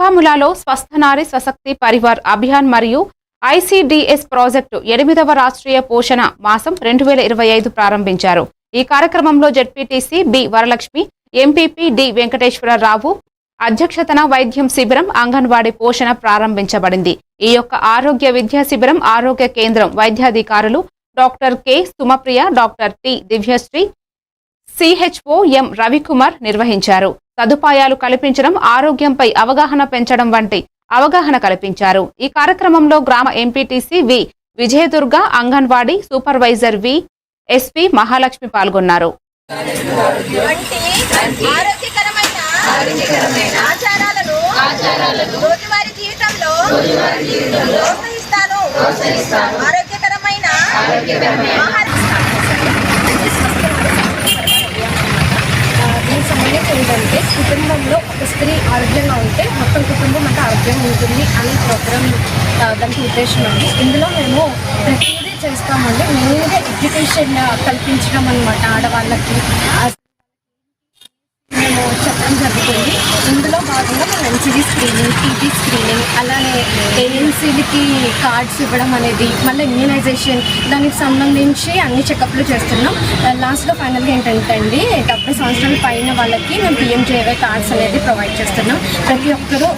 కాములాలో స్వస్థనారి స్వశక్తి పరివార్ అభియాన్ మరియు ICDS project ఎనిమిదవ రాష్ట్రీయ పోషణ మాసం రెండు వేల ఇరవై ఐదు ప్రారంభించారు. ఈ కార్యక్రమంలో ZPTC B Varalakshmi MPP D Venkateswara Rao అధ్యక్షతన వైద్యం శిబిరం అంగన్వాడీ పోషణ ప్రారంభించబడింది. ఈ యొక్క ఆరోగ్య విద్యా శిబిరం ఆరోగ్య కేంద్రం వైద్యాధికారులు doctor K Sumapriya doctor T Divyasri CHO M Ravikumar నిర్వహించారు. సదుపాయాలు కల్పించడం ఆరోగ్యంపై అవగాహన పెంచడం వంటి అవగాహన కల్పించారు. ఈ కార్యక్రమంలో గ్రామ MPTC V Vijayadurga anganwadi supervisor V SP Mahalakshmi పాల్గొన్నారు. ఆరోగ్యకరమైన స్త్రీ ఆరోగ్యంగా ఉంటే మొత్తం కుటుంబం అంతా ఆరోగ్యంగా ఉంటుంది అనే ప్రోగ్రామ్ దానికి ఉద్దేశం అండి. ఇందులో మేము ప్రతిదీ చేస్తామండి. మెయిన్గా ఎడ్యుకేషన్ కల్పించడం అనమాట ఆడవాళ్ళకి. ఇందులో భాగంగా మనం ఎన్సీడీ స్క్రీనింగ్ టీటీ స్క్రీనింగ్ అలానే ఏఎన్సీలకి కార్డ్స్ ఇవ్వడం అనేది మళ్ళీ ఇమ్యూనైజేషన్ దానికి సంబంధించి అన్ని చెకప్లు చేస్తున్నాం. Uh, లాస్ట్లో ఫైనల్గా ఏంటంటే అండి డెబ్బై సంవత్సరాల పైన వాళ్ళకి మేము పిఎంజేవై కార్డ్స్ అనేది ప్రొవైడ్ చేస్తున్నాం. ప్రతి ఒక్కరూ